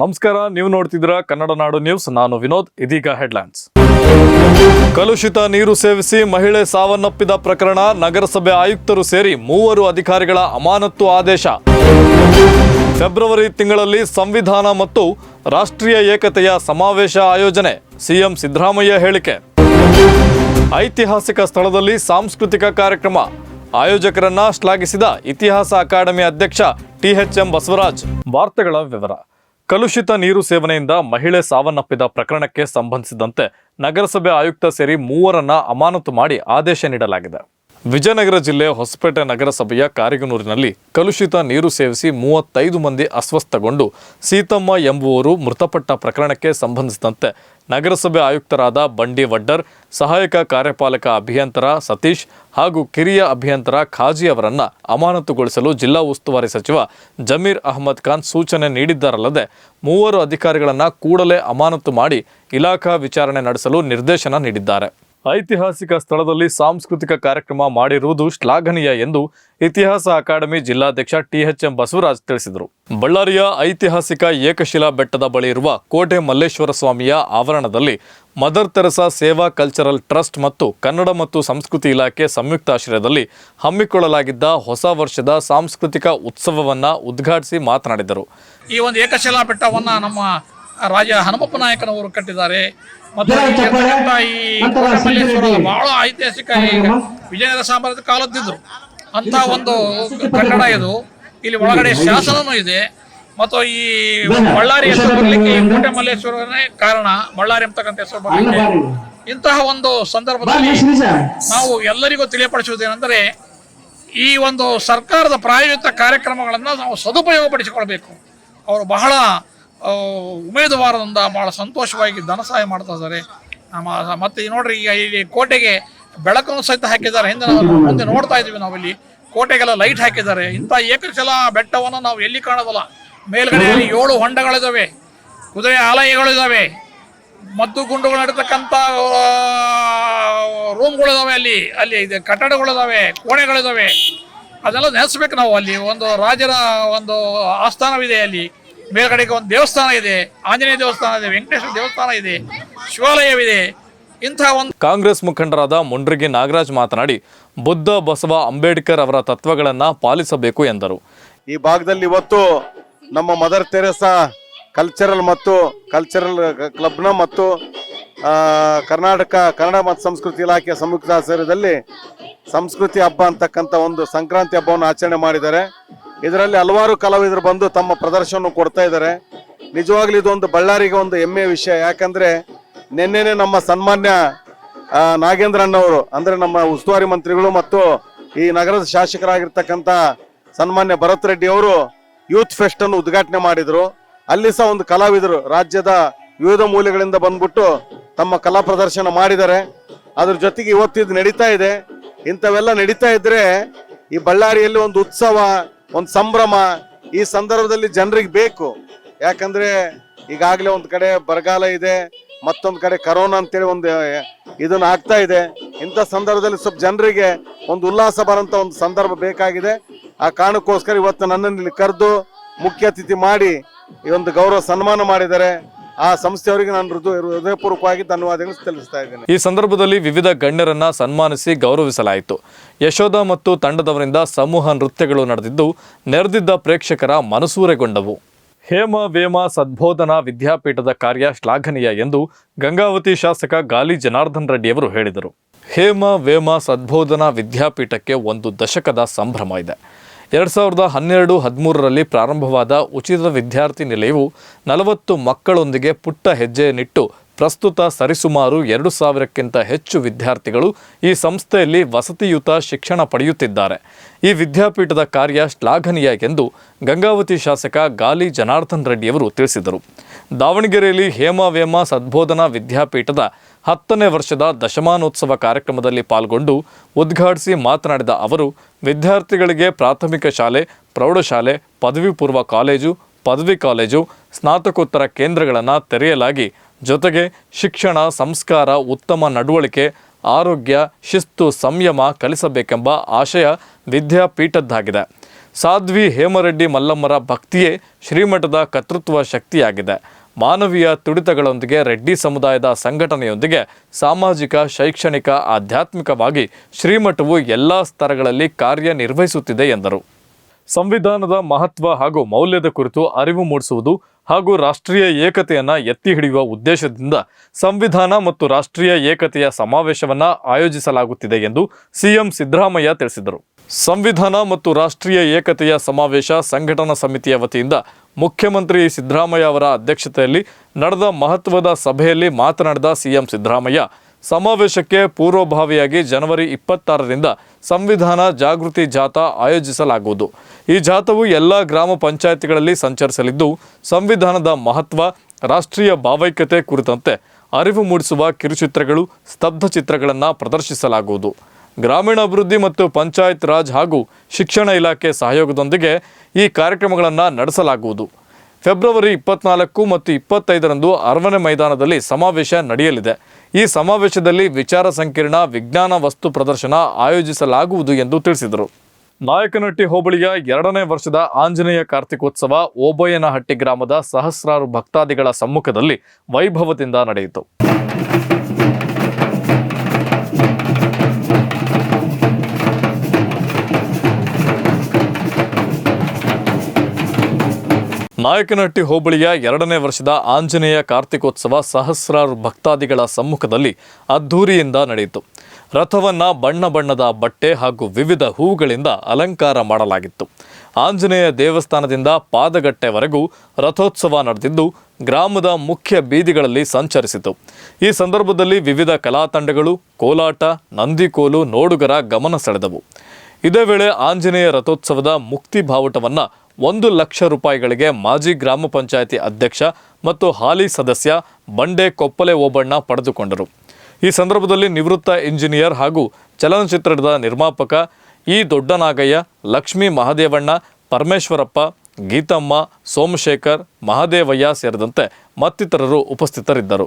ನಮಸ್ಕಾರ, ನೀವು ನೋಡ್ತಿದ್ರ ಕನ್ನಡ ನಾಡು ನ್ಯೂಸ್. ನಾನು ವಿನೋದ್, ಇದೀಗ ಹೆಡ್ಲೈನ್ಸ್. ಕಲುಷಿತ ನೀರು ಸೇವಿಸಿ ಮಹಿಳೆ ಸಾವನ್ನಪ್ಪಿದ ಪ್ರಕರಣ ನಗರಸಭೆ ಆಯುಕ್ತರು ಸೇರಿ ಮೂವರು ಅಧಿಕಾರಿಗಳ ಅಮಾನತ್ತು ಆದೇಶ. ಫೆಬ್ರವರಿ ತಿಂಗಳಲ್ಲಿ ಸಂವಿಧಾನ ಮತ್ತು ರಾಷ್ಟ್ರೀಯ ಏಕತೆಯ ಸಮಾವೇಶ ಆಯೋಜನೆ, ಸಿಎಂ ಸಿದ್ದರಾಮಯ್ಯ ಹೇಳಿಕೆ. ಐತಿಹಾಸಿಕ ಸ್ಥಳದಲ್ಲಿ ಸಾಂಸ್ಕೃತಿಕ ಕಾರ್ಯಕ್ರಮ, ಆಯೋಜಕರನ್ನ ಶ್ಲಾಘಿಸಿದ ಇತಿಹಾಸ ಅಕಾಡೆಮಿ ಅಧ್ಯಕ್ಷ ಟಿಎಚ್ಎಂ ಬಸವರಾಜ್. ವಾರ್ತೆಗಳ ವಿವರ. ಕಲುಷಿತ ನೀರು ಸೇವನೆಯಿಂದ ಮಹಿಳೆ ಸಾವನ್ನಪ್ಪಿದ ಪ್ರಕರಣಕ್ಕೆ ಸಂಬಂಧಿಸಿದಂತೆ ನಗರಸಭೆ ಆಯುಕ್ತ ಸೇರಿ ಮೂವರನ್ನ ಅಮಾನತು ಮಾಡಿ ಆದೇಶ ನೀಡಲಾಗಿದೆ. ವಿಜಯನಗರ ಜಿಲ್ಲೆ ಹೊಸಪೇಟೆ ನಗರಸಭೆಯ ಕಾರಿಗನೂರಿನಲ್ಲಿ ಕಲುಷಿತ ನೀರು ಸೇವಿಸಿ ಮೂವತ್ತೈದು ಮಂದಿ ಅಸ್ವಸ್ಥಗೊಂಡು ಸೀತಮ್ಮ ಎಂಬುವರು ಮೃತಪಟ್ಟ ಪ್ರಕರಣಕ್ಕೆ ಸಂಬಂಧಿಸಿದಂತೆ ನಗರಸಭೆ ಆಯುಕ್ತರಾದ ಬಂಡಿ ವಡ್ಡರ್, ಸಹಾಯಕ ಕಾರ್ಯಪಾಲಕ ಅಭಿಯಂತರ ಸತೀಶ್ ಹಾಗೂ ಕಿರಿಯ ಅಭಿಯಂತರ ಖಾಜಿ ಅವರನ್ನು ಅಮಾನತುಗೊಳಿಸಲು ಜಿಲ್ಲಾ ಉಸ್ತುವಾರಿ ಸಚಿವ ಜಮೀರ್ ಅಹಮದ್ ಖಾನ್ ಸೂಚನೆ ನೀಡಿದ್ದಾರಲ್ಲದೆ ಮೂವರು ಅಧಿಕಾರಿಗಳನ್ನು ಕೂಡಲೇ ಅಮಾನತು ಮಾಡಿ ಇಲಾಖಾ ವಿಚಾರಣೆ ನಡೆಸಲು ನಿರ್ದೇಶನ ನೀಡಿದ್ದಾರೆ. ಐತಿಹಾಸಿಕ ಸ್ಥಳದಲ್ಲಿ ಸಾಂಸ್ಕೃತಿಕ ಕಾರ್ಯಕ್ರಮ ಮಾಡಿರುವುದು ಶ್ಲಾಘನೀಯ ಎಂದು ಇತಿಹಾಸ ಅಕಾಡೆಮಿ ಜಿಲ್ಲಾಧ್ಯಕ್ಷ ಟಿಎಚ್ಎಂ ಬಸವರಾಜ್ ತಿಳಿಸಿದರು. ಬಳ್ಳಾರಿಯ ಐತಿಹಾಸಿಕ ಏಕಶಿಲಾ ಬೆಟ್ಟದ ಬಳಿ ಇರುವ ಕೋಟೆ ಮಲ್ಲೇಶ್ವರ ಸ್ವಾಮಿಯ ಆವರಣದಲ್ಲಿ ಮದರ್ ತೆರಸಾ ಸೇವಾ ಕಲ್ಚರಲ್ ಟ್ರಸ್ಟ್ ಮತ್ತು ಕನ್ನಡ ಮತ್ತು ಸಂಸ್ಕೃತಿ ಇಲಾಖೆ ಸಂಯುಕ್ತಾಶ್ರಯದಲ್ಲಿ ಹಮ್ಮಿಕೊಳ್ಳಲಾಗಿದ್ದ ಹೊಸ ವರ್ಷದ ಸಾಂಸ್ಕೃತಿಕ ಉತ್ಸವವನ್ನು ಉದ್ಘಾಟಿಸಿ ಮಾತನಾಡಿದರು. ಈ ಒಂದು ಏಕಶಿಲಾ ಬೆಟ್ಟವನ್ನು ನಮ್ಮ ರಾಜ ಹನುಮಪ್ಪ ನಾಯಕನವರು ಕಟ್ಟಿದ್ದಾರೆ. ಮತ್ತು ಈ ಬಹಳ ಐತಿಹಾಸಿಕ ವಿಜಯನಗರ ಸಾಮ್ರಾಜ್ಯದ ಕಾಲದ್ದಿದ್ರು. ಅಂತ ಒಂದು ಕಟ್ಟಡ ಇದು. ಇಲ್ಲಿ ಒಳಗಡೆ ಶಾಸನವೂ ಇದೆ. ಮತ್ತು ಈ ಬಳ್ಳಾರಿ ಹೆಸರು ಬರಲಿಕ್ಕೆ ಈ ಕೋಟೆ ಮಲ್ಲೇಶ್ವರನೇ ಕಾರಣ. ಬಳ್ಳಾರಿ ಅಂತಕ್ಕಂಥ ಹೆಸರು ಬರಲಿಕ್ಕೆ ಇಂತಹ ಒಂದು ಸಂದರ್ಭದಲ್ಲಿ ನಾವು ಎಲ್ಲರಿಗೂ ತಿಳಿಯಪಡಿಸುವುದೇನೆಂದರೆ ಈ ಒಂದು ಸರ್ಕಾರದ ಪ್ರಾಯೋಜಿತ ಕಾರ್ಯಕ್ರಮಗಳನ್ನು ನಾವು ಸದುಪಯೋಗಪಡಿಸಿಕೊಳ್ಬೇಕು. ಅವರು ಬಹಳ ಉಮೇದುವಾರದಿಂದ ಭಾಳ ಸಂತೋಷವಾಗಿ ಧನ ಸಹಾಯ ಮಾಡ್ತಾ ಇದ್ದಾರೆ. ನಮ್ಮ ಮತ್ತೆ ನೋಡ್ರಿ, ಈಗ ಇಲ್ಲಿ ಕೋಟೆಗೆ ಬೆಳಕನ್ನು ಸಹಿತ ಹಾಕಿದ್ದಾರೆ. ಹಿಂದೆ ನಾವು ಮುಂದೆ ನೋಡ್ತಾ ಇದ್ದೀವಿ ನಾವಿಲ್ಲಿ. ಕೋಟೆಗೆಲ್ಲ ಲೈಟ್ ಹಾಕಿದ್ದಾರೆ. ಇಂಥ ಏಕಶಲ ಬೆಟ್ಟವನ್ನು ನಾವು ಎಲ್ಲಿ ಕಾಣೋದಲ್ಲ ಮೇಲ್ಗಡೆಯಲ್ಲಿ ಏಳು ಹೊಂಡಗಳಿದ್ದಾವೆ ಕುದುರೆ ಆಲಯಗಳಿದ್ದಾವೆ ಮದ್ದು ಗುಂಡುಗಳು ನಡೀತಕ್ಕಂಥ ರೂಮ್ಗಳಿದಾವೆ ಅಲ್ಲಿ. ಅಲ್ಲಿ ಇದೆ, ಕಟ್ಟಡಗಳಿದಾವೆ, ಕೋಣೆಗಳಿದಾವೆ. ಅದೆಲ್ಲ ನೆನೆಸ್ಬೇಕು ನಾವು ಅಲ್ಲಿ. ಒಂದು ರಾಜರ ಒಂದು ಆಸ್ಥಾನವಿದೆ ಅಲ್ಲಿ. ಮೇಲ್ಗಡೆಗೆ ಒಂದು ದೇವಸ್ಥಾನ ಇದೆ ಆಂಜನೇಯ ದೇವಸ್ಥಾನ ಇದೆ ವೆಂಕಟೇಶ್ವರ ದೇವಸ್ಥಾನ ಇದೆ ಶಿವಾಲಯವಿದೆ. ಇಂತಹ ಒಂದು ಕಾಂಗ್ರೆಸ್ ಮುಖಂಡರಾದ ಮುಂಡ್ರಿಗೆ ನಾಗರಾಜ್ ಮಾತನಾಡಿ ಬುದ್ಧ ಬಸವ ಅಂಬೇಡ್ಕರ್ ಅವರ ತತ್ವಗಳನ್ನು ಪಾಲಿಸಬೇಕು ಎಂದರು. ಈ ಭಾಗದಲ್ಲಿ ಇವತ್ತು ನಮ್ಮ ಮದರ್ ತೆರೆಸಾ ಕಲ್ಚರಲ್ ಮತ್ತು ಕಲ್ಚರಲ್ ಕ್ಲಬ್ನ ಮತ್ತು ಕರ್ನಾಟಕ ಕನ್ನಡ ಮತ್ತು ಸಂಸ್ಕೃತಿ ಇಲಾಖೆಯ ಸಂಯುಕ್ತ ಆಶ್ರಯದಲ್ಲಿ ಸಂಸ್ಕೃತಿ ಹಬ್ಬ ಅಂತಕ್ಕಂಥ ಒಂದು ಸಂಕ್ರಾಂತಿ ಹಬ್ಬವನ್ನು ಆಚರಣೆ ಮಾಡಿದ್ದಾರೆ. ಇದರಲ್ಲಿ ಹಲವಾರು ಕಲಾವಿದರು ಬಂದು ತಮ್ಮ ಪ್ರದರ್ಶನ ಕೊಡ್ತಾ ಇದ್ದಾರೆ. ನಿಜವಾಗ್ಲೂ ಇದೊಂದು ಬಳ್ಳಾರಿಗೆ ಒಂದು ಹೆಮ್ಮೆಯ ವಿಷಯ. ಯಾಕಂದ್ರೆ ನಿನ್ನೆನೆ ನಮ್ಮ ಸನ್ಮಾನ್ಯ ನಾಗೇಂದ್ರ ಅಣ್ಣವರು ಅಂದ್ರೆ ನಮ್ಮ ಉಸ್ತುವಾರಿ ಮಂತ್ರಿಗಳು ಮತ್ತು ಈ ನಗರದ ಶಾಸಕರಾಗಿರ್ತಕ್ಕಂಥ ಸನ್ಮಾನ್ಯ ಭರತ್ ರೆಡ್ಡಿ ಅವರು ಯೂತ್ ಫೆಸ್ಟ್ ಅನ್ನು ಉದ್ಘಾಟನೆ ಮಾಡಿದ್ರು. ಅಲ್ಲಿ ಸಹ ಒಂದು ಕಲಾವಿದರು ರಾಜ್ಯದ ವಿವಿಧ ಮೂಲೆಗಳಿಂದ ಬಂದ್ಬಿಟ್ಟು ತಮ್ಮ ಕಲಾ ಪ್ರದರ್ಶನ ಮಾಡಿದ್ದಾರೆ. ಅದ್ರ ಜೊತೆಗೆ ಇವತ್ತು ಇದು ನಡೀತಾ ಇದೆ. ಇಂಥವೆಲ್ಲ ನಡೀತಾ ಇದ್ರೆ ಈ ಬಳ್ಳಾರಿಯಲ್ಲಿ ಒಂದು ಉತ್ಸವ ಒಂದು ಸಂಭ್ರಮ ಈ ಸಂದರ್ಭದಲ್ಲಿ ಜನರಿಗೆ ಬೇಕು. ಯಾಕಂದ್ರೆ ಈಗಾಗಲೇ ಒಂದು ಕಡೆ ಬರಗಾಲ ಇದೆ, ಮತ್ತೊಂದು ಕಡೆ ಕರೋನಾ ಅಂತೇಳಿ ಒಂದು ಇದನ್ನ ಆಗ್ತಾ ಇದೆ. ಇಂಥ ಸಂದರ್ಭದಲ್ಲಿ ಸ್ವಲ್ಪ ಜನರಿಗೆ ಒಂದು ಉಲ್ಲಾಸ ಬರೋಂಥ ಒಂದು ಸಂದರ್ಭ ಬೇಕಾಗಿದೆ. ಆ ಕಾರಣಕ್ಕೋಸ್ಕರ ಇವತ್ತು ನನ್ನನ್ನು ಇಲ್ಲಿ ಕರೆದು ಮುಖ್ಯ ಅತಿಥಿ ಮಾಡಿ ಈ ಒಂದು ಗೌರವ ಸನ್ಮಾನ ಮಾಡಿದ್ದಾರೆ. ಆ ಸಂಸ್ಥೆಯವರಿಗೆ ನಾನು ಹೃದಯ ಹೃದಯಪೂರ್ವಕವಾಗಿ ಧನ್ಯವಾದಗಳು ತಿಳಿಸ್ತಾ ಇದ್ದೇನೆ. ಈ ಸಂದರ್ಭದಲ್ಲಿ ವಿವಿಧ ಗಣ್ಯರನ್ನ ಸನ್ಮಾನಿಸಿ ಗೌರವಿಸಲಾಯಿತು. ಯಶೋಧ ಮತ್ತು ತಂಡದವರಿಂದ ಸಮೂಹ ನೃತ್ಯಗಳು ನಡೆದಿದ್ದು, ನೆರೆದಿದ್ದ ಪ್ರೇಕ್ಷಕರ ಮನಸೂರೆಗೊಂಡವು. ಹೇಮ ವೇಮ ಸದ್ಬೋಧನಾ ವಿದ್ಯಾಪೀಠದ ಕಾರ್ಯ ಶ್ಲಾಘನೀಯ ಎಂದು ಗಂಗಾವತಿ ಶಾಸಕ ಗಾಲಿ ಜನಾರ್ದನ್ ರೆಡ್ಡಿಯವರು ಹೇಳಿದರು. ಹೇಮ ವೇಮ ಸದ್ಬೋಧನಾ ವಿದ್ಯಾಪೀಠಕ್ಕೆ ಒಂದು ದಶಕದ ಸಂಭ್ರಮ ಇದೆ. ಎರಡು ಸಾವಿರದ ಹನ್ನೆರಡು ಹದಿಮೂರರಲ್ಲಿ ಪ್ರಾರಂಭವಾದ ಉಚಿತ ವಿದ್ಯಾರ್ಥಿ ನಿಲಯವು ನಲವತ್ತು ಮಕ್ಕಳೊಂದಿಗೆ ಪುಟ್ಟ ಹೆಜ್ಜೆಯನ್ನಿಟ್ಟು ಪ್ರಸ್ತುತ ಸರಿಸುಮಾರು ಎರಡು ಸಾವಿರಕ್ಕಿಂತ ಹೆಚ್ಚು ವಿದ್ಯಾರ್ಥಿಗಳು ಈ ಸಂಸ್ಥೆಯಲ್ಲಿ ವಸತಿಯುತ ಶಿಕ್ಷಣ ಪಡೆಯುತ್ತಿದ್ದಾರೆ. ಈ ವಿದ್ಯಾಪೀಠದ ಕಾರ್ಯ ಶ್ಲಾಘನೀಯ ಎಂದು ಗಂಗಾವತಿ ಶಾಸಕ ಗಾಲಿ ಜನಾರ್ದನ್ ರೆಡ್ಡಿಯವರು ತಿಳಿಸಿದರು. ದಾವಣಗೆರೆಯಲ್ಲಿ ಹೇಮವೇಮ ಸದ್ಬೋಧನಾ ವಿದ್ಯಾಪೀಠದ ಹತ್ತನೇ ವರ್ಷದ ದಶಮಾನೋತ್ಸವ ಕಾರ್ಯಕ್ರಮದಲ್ಲಿ ಪಾಲ್ಗೊಂಡು ಉದ್ಘಾಟಿಸಿ ಮಾತನಾಡಿದ ಅವರು, ವಿದ್ಯಾರ್ಥಿಗಳಿಗೆ ಪ್ರಾಥಮಿಕ ಶಾಲೆ, ಪ್ರೌಢಶಾಲೆ ಪದವಿ ಪೂರ್ವ ಕಾಲೇಜು, ಪದವಿ ಕಾಲೇಜು, ಸ್ನಾತಕೋತ್ತರ ಕೇಂದ್ರಗಳನ್ನು ತೆರೆಯಲಾಗಿ, ಜೊತೆಗೆ ಶಿಕ್ಷಣ, ಸಂಸ್ಕಾರ, ಉತ್ತಮ ನಡವಳಿಕೆ, ಆರೋಗ್ಯ, ಶಿಸ್ತು, ಸಂಯಮ ಕಲಿಸಬೇಕೆಂಬ ಆಶಯ ವಿದ್ಯಾಪೀಠದ್ದಾಗಿದೆ. ಸಾಧ್ವಿ ಹೇಮರೆಡ್ಡಿ ಮಲ್ಲಮ್ಮರ ಭಕ್ತಿಯೇ ಶ್ರೀಮಠದ ಕರ್ತೃತ್ವ ಶಕ್ತಿಯಾಗಿದೆ. ಮಾನವೀಯ ತುಡಿತಗಳೊಂದಿಗೆ ರೆಡ್ಡಿ ಸಮುದಾಯದ ಸಂಘಟನೆಯೊಂದಿಗೆ ಸಾಮಾಜಿಕ, ಶೈಕ್ಷಣಿಕ, ಆಧ್ಯಾತ್ಮಿಕವಾಗಿ ಶ್ರೀಮಠವು ಎಲ್ಲ ಸ್ತರಗಳಲ್ಲಿ ಕಾರ್ಯನಿರ್ವಹಿಸುತ್ತಿದೆ ಎಂದರು. ಸಂವಿಧಾನದ ಮಹತ್ವ ಹಾಗೂ ಮೌಲ್ಯದ ಕುರಿತು ಅರಿವು ಮೂಡಿಸುವುದು ಹಾಗೂ ರಾಷ್ಟ್ರೀಯ ಏಕತೆಯನ್ನು ಎತ್ತಿ ಹಿಡಿಯುವ ಉದ್ದೇಶದಿಂದ ಸಂವಿಧಾನ ಮತ್ತು ರಾಷ್ಟ್ರೀಯ ಏಕತೆಯ ಸಮಾವೇಶವನ್ನು ಆಯೋಜಿಸಲಾಗುತ್ತಿದೆ ಎಂದು ಸಿಎಂ ಸಿದ್ದರಾಮಯ್ಯ ತಿಳಿಸಿದರು. ಸಂವಿಧಾನ ಮತ್ತು ರಾಷ್ಟ್ರೀಯ ಏಕತೆಯ ಸಮಾವೇಶ ಸಂಘಟನಾ ಸಮಿತಿಯ ವತಿಯಿಂದ ಮುಖ್ಯಮಂತ್ರಿ ಸಿದ್ದರಾಮಯ್ಯ ಅವರ ಅಧ್ಯಕ್ಷತೆಯಲ್ಲಿ ನಡೆದ ಮಹತ್ವದ ಸಭೆಯಲ್ಲಿ ಮಾತನಾಡಿದ ಸಿಎಂ ಸಿದ್ದರಾಮಯ್ಯ, ಸಮಾವೇಶಕ್ಕೆ ಪೂರ್ವಭಾವಿಯಾಗಿ ಜನವರಿ ಇಪ್ಪತ್ತಾರರಿಂದ ಸಂವಿಧಾನ ಜಾಗೃತಿ ಜಾಥಾ ಆಯೋಜಿಸಲಾಗುವುದು. ಈ ಜಾಥವು ಎಲ್ಲ ಗ್ರಾಮ ಪಂಚಾಯಿತಿಗಳಲ್ಲಿ ಸಂಚರಿಸಲಿದ್ದು, ಸಂವಿಧಾನದ ಮಹತ್ವ, ರಾಷ್ಟ್ರೀಯ ಭಾವೈಕ್ಯತೆ ಕುರಿತಂತೆ ಅರಿವು ಮೂಡಿಸುವ ಕಿರುಚಿತ್ರಗಳು, ಸ್ತಬ್ಧ ಚಿತ್ರಗಳನ್ನು ಪ್ರದರ್ಶಿಸಲಾಗುವುದು. ಗ್ರಾಮೀಣಾಭಿವೃದ್ಧಿ ಮತ್ತು ಪಂಚಾಯತ್ ರಾಜ್ ಹಾಗೂ ಶಿಕ್ಷಣ ಇಲಾಖೆ ಸಹಯೋಗದೊಂದಿಗೆ ಈ ಕಾರ್ಯಕ್ರಮಗಳನ್ನು ನಡೆಸಲಾಗುವುದು. ಫೆಬ್ರವರಿ ಇಪ್ಪತ್ನಾಲ್ಕು ಮತ್ತು ಇಪ್ಪತ್ತೈದರಂದು ಅರಮನೆ ಮೈದಾನದಲ್ಲಿ ಸಮಾವೇಶ ನಡೆಯಲಿದೆ. ಈ ಸಮಾವೇಶದಲ್ಲಿ ವಿಚಾರ ಸಂಕಿರಣ, ವಿಜ್ಞಾನ, ವಸ್ತು ಪ್ರದರ್ಶನ ಆಯೋಜಿಸಲಾಗುವುದು ಎಂದು ತಿಳಿಸಿದರು. ನಾಯಕನಹಟ್ಟಿ ಹೋಬಳಿಯ ಎರಡನೇ ವರ್ಷದ ಆಂಜನೇಯ ಕಾರ್ತಿಕೋತ್ಸವ ಓಬಯ್ಯನಹಟ್ಟಿ ಗ್ರಾಮದ ಸಹಸ್ರಾರು ಭಕ್ತಾದಿಗಳ ಸಮ್ಮುಖದಲ್ಲಿ ವೈಭವದಿಂದ ನಡೆಯಿತು. ನಾಯಕನಹಟ್ಟಿ ಹೋಬಳಿಯ ಎರಡನೇ ವರ್ಷದ ಆಂಜನೇಯ ಕಾರ್ತಿಕೋತ್ಸವ ಸಹಸ್ರಾರು ಭಕ್ತಾದಿಗಳ ಸಮ್ಮುಖದಲ್ಲಿ ಅದ್ಧೂರಿಯಿಂದ ನಡೆಯಿತು. ರಥವನ್ನ ಬಣ್ಣ ಬಣ್ಣದ ಬಟ್ಟೆ ಹಾಗೂ ವಿವಿಧ ಹೂವುಗಳಿಂದ ಅಲಂಕಾರ ಮಾಡಲಾಗಿತ್ತು. ಆಂಜನೇಯ ದೇವಸ್ಥಾನದಿಂದ ಪಾದಗಟ್ಟೆವರೆಗೂ ರಥೋತ್ಸವ ನಡೆದಿದ್ದು, ಗ್ರಾಮದ ಮುಖ್ಯ ಬೀದಿಗಳಲ್ಲಿ ಸಂಚರಿಸಿತು. ಈ ಸಂದರ್ಭದಲ್ಲಿ ವಿವಿಧ ಕಲಾ ತಂಡಗಳು, ಕೋಲಾಟ, ನಂದಿಕೋಲು, ನೋಡುಗರ ಗಮನ ಸೆಳೆದವು. ಇದೇ ವೇಳೆ ಆಂಜನೇಯ ರಥೋತ್ಸವದ ಮುಕ್ತಿ ಬಾವುಟವನ್ನ ಒಂದು ಲಕ್ಷ ರೂಪಾಯಿಗಳಿಗೆ ಮಾಜಿ ಗ್ರಾಮ ಪಂಚಾಯಿತಿ ಅಧ್ಯಕ್ಷ ಮತ್ತು ಹಾಲಿ ಸದಸ್ಯ ಬಂಡೆ ಕೊಪ್ಪಲೆ ಓಬಣ್ಣ ಪಡೆದುಕೊಂಡರು. ಈ ಸಂದರ್ಭದಲ್ಲಿ ನಿವೃತ್ತ ಇಂಜಿನಿಯರ್ ಹಾಗೂ ಚಲನಚಿತ್ರದ ನಿರ್ಮಾಪಕ ಇ ದೊಡ್ಡನಾಗಯ್ಯ, ಲಕ್ಷ್ಮೀ ಮಹಾದೇವಣ್ಣ, ಪರಮೇಶ್ವರಪ್ಪ, ಗೀತಮ್ಮ, ಸೋಮಶೇಖರ್, ಮಹಾದೇವಯ್ಯ ಸೇರಿದಂತೆ ಮತ್ತಿತರರು ಉಪಸ್ಥಿತರಿದ್ದರು.